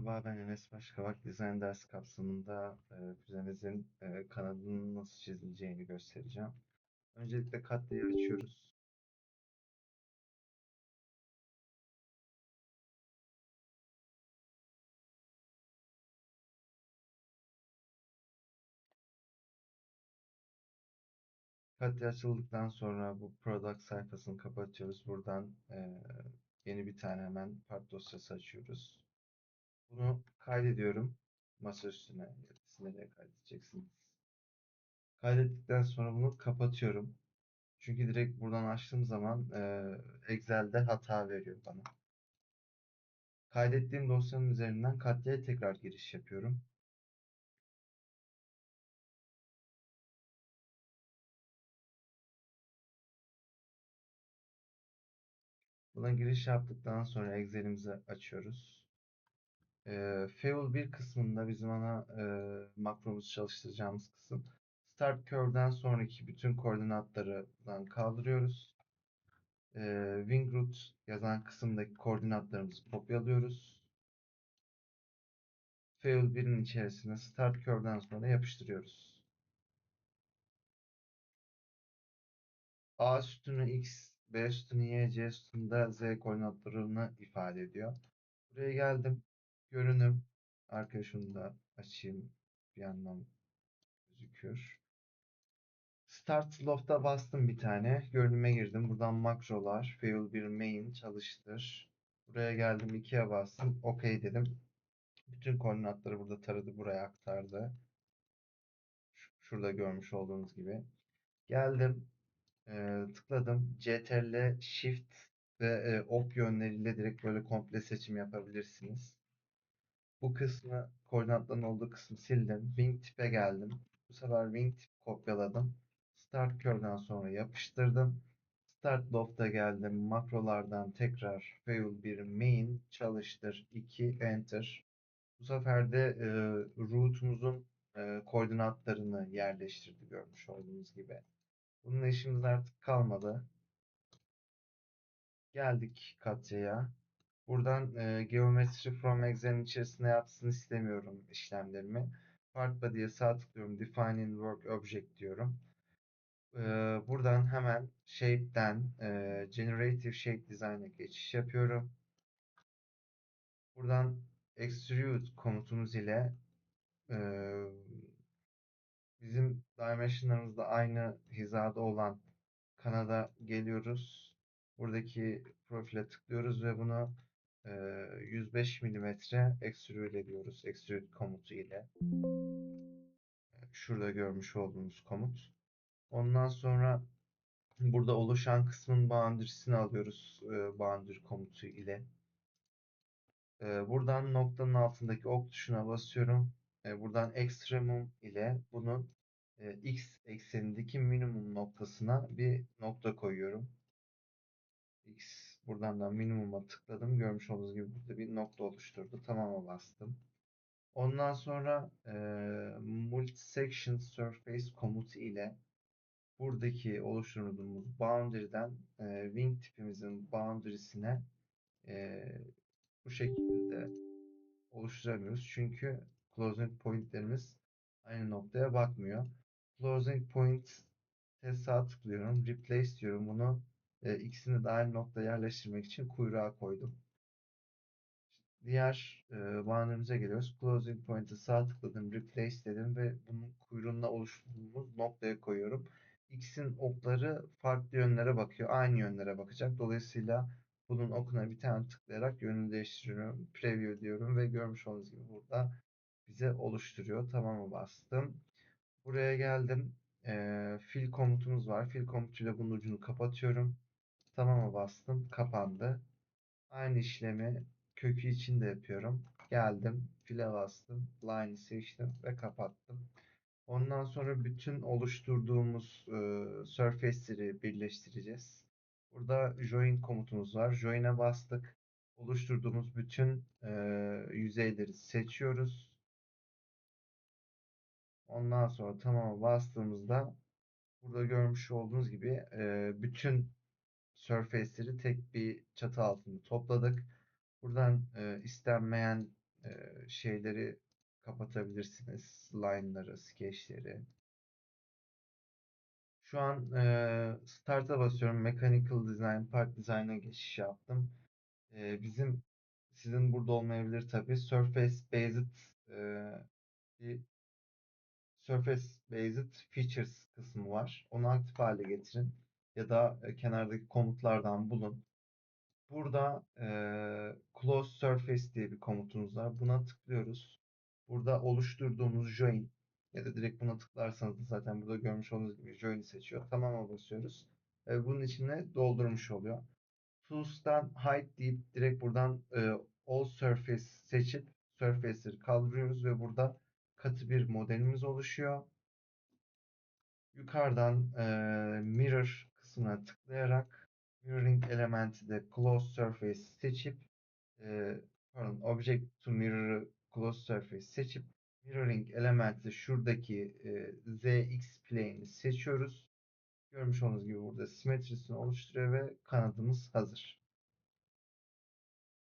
Merhaba, ben Enes Başkavak. Dizayn dersi kapsamında e, füzemizin e, kanadının nasıl çizileceğini göstereceğim. Öncelikle katlayı açıyoruz. Katya açıldıktan sonra bu product sayfasını kapatıyoruz. Buradan e, yeni bir tane hemen part dosyası açıyoruz. Bunu kaydediyorum. Masa üstüne nereye kaydedeceksiniz. Kaydettikten sonra bunu kapatıyorum. Çünkü direkt buradan açtığım zaman e, Excel'de hata veriyor bana. Kaydettiğim dosyanın üzerinden Katya'ya tekrar giriş yapıyorum. Buna giriş yaptıktan sonra Excel'imizi açıyoruz. E, Fuel 1 kısmında bizim ana e, makromuzu çalıştıracağımız kısım. Start curve'den sonraki bütün koordinatlarından kaldırıyoruz. E, wing root yazan kısımdaki koordinatlarımızı kopyalıyoruz. Fuel 1'in içerisine start curve'den sonra yapıştırıyoruz. A sütunu X, B sütunu Y, C sütunu da Z koordinatlarını ifade ediyor. Buraya geldim. Görünüm. Arkadaşını da açayım. Bir yandan gözüküyor. Start loft'a bastım bir tane. Görünüme girdim. Buradan makrolar. Fuel 1 main çalıştır. Buraya geldim. 2'ye bastım. OK dedim. Bütün koordinatları burada taradı. Buraya aktardı. Şurada görmüş olduğunuz gibi. Geldim. E, tıkladım. CTRL Shift ve e, ok yönleriyle direkt böyle komple seçim yapabilirsiniz. Bu kısmı koordinatların olduğu kısmı sildim. Wing tip'e geldim. Bu sefer wing tip kopyaladım. Start curve'den sonra yapıştırdım. Start loft'a geldim. Makrolardan tekrar fail bir main çalıştır 2 enter. Bu sefer de e, route'umuzun e, koordinatlarını yerleştirdi görmüş olduğunuz gibi. Bunun işimiz artık kalmadı. Geldik Katya'ya. Buradan e, Geometry from Excel'in içerisine yapsın istemiyorum işlemlerimi. Part Body'ye sağ tıklıyorum. Define in Work Object diyorum. E, buradan hemen Shape'den e, Generative Shape Design'a geçiş yapıyorum. Buradan Extrude komutumuz ile e, bizim dimensionlarımızda aynı hizada olan kanada geliyoruz. Buradaki profile tıklıyoruz ve bunu 105 mm extrude ediyoruz. Extrude komutu ile. Şurada görmüş olduğunuz komut. Ondan sonra burada oluşan kısmın boundary'sini alıyoruz boundary komutu ile. Buradan noktanın altındaki ok tuşuna basıyorum. Buradan extremum ile bunun x eksenindeki minimum noktasına bir nokta koyuyorum. x Buradan da minimuma tıkladım. Görmüş olduğunuz gibi burada bir nokta oluşturdu. Tamam'a bastım. Ondan sonra e, multi-section surface komutu ile buradaki oluşturduğumuz boundary'den e, wing tipimizin boundary'sine e, bu şekilde oluşturamıyoruz. Çünkü closing pointlerimiz aynı noktaya bakmıyor. Closing point sağ tıklıyorum. Replace diyorum. Bunu e, ikisini de aynı nokta yerleştirmek için kuyruğa koydum. Diğer e, bannerimize geliyoruz. Closing Point'e sağ tıkladım, Replace dedim ve bunun kuyruğunda oluşturduğumuz noktaya koyuyorum. X'in okları farklı yönlere bakıyor. Aynı yönlere bakacak. Dolayısıyla bunun okuna bir tane tıklayarak yönünü değiştiriyorum. Preview diyorum ve görmüş olduğunuz gibi burada bize oluşturuyor. Tamam'a bastım. Buraya geldim. E, fill komutumuz var. Fill komutuyla bunun ucunu kapatıyorum. Tamam'a bastım. Kapandı. Aynı işlemi kökü için de yapıyorum. Geldim. File bastım. Line'i seçtim ve kapattım. Ondan sonra bütün oluşturduğumuz e, surface'leri birleştireceğiz. Burada join komutumuz var. Join'e bastık. Oluşturduğumuz bütün e, yüzeyleri seçiyoruz. Ondan sonra tamam'a bastığımızda burada görmüş olduğunuz gibi e, bütün surface'leri tek bir çatı altında topladık. Buradan e, istenmeyen e, şeyleri kapatabilirsiniz. Line'ları, sketch'leri. Şu an e, Start'a basıyorum. Mechanical Design, Part Design'a geçiş yaptım. E, bizim sizin burada olmayabilir tabii. Surface Based e, bir Surface Based Features kısmı var. Onu aktif hale getirin. Ya da e, kenardaki komutlardan bulun. Burada e, Close Surface diye bir komutumuz var. Buna tıklıyoruz. Burada oluşturduğumuz join ya da direkt buna tıklarsanız da zaten burada görmüş olduğunuz gibi join'i seçiyor. Tamam'a basıyoruz. E, bunun içine doldurmuş oluyor. Tools'tan Hide deyip direkt buradan e, All Surface seçip Surface'leri kaldırıyoruz ve burada katı bir modelimiz oluşuyor. Yukarıdan e, Mirror kısmına tıklayarak Mirroring elementi de Close Surface seçip e, pardon, Object to Mirror'ı Close Surface seçip Mirroring elementi şuradaki e, ZX plane'i seçiyoruz. Görmüş olduğunuz gibi burada simetrisini oluşturuyor ve kanadımız hazır.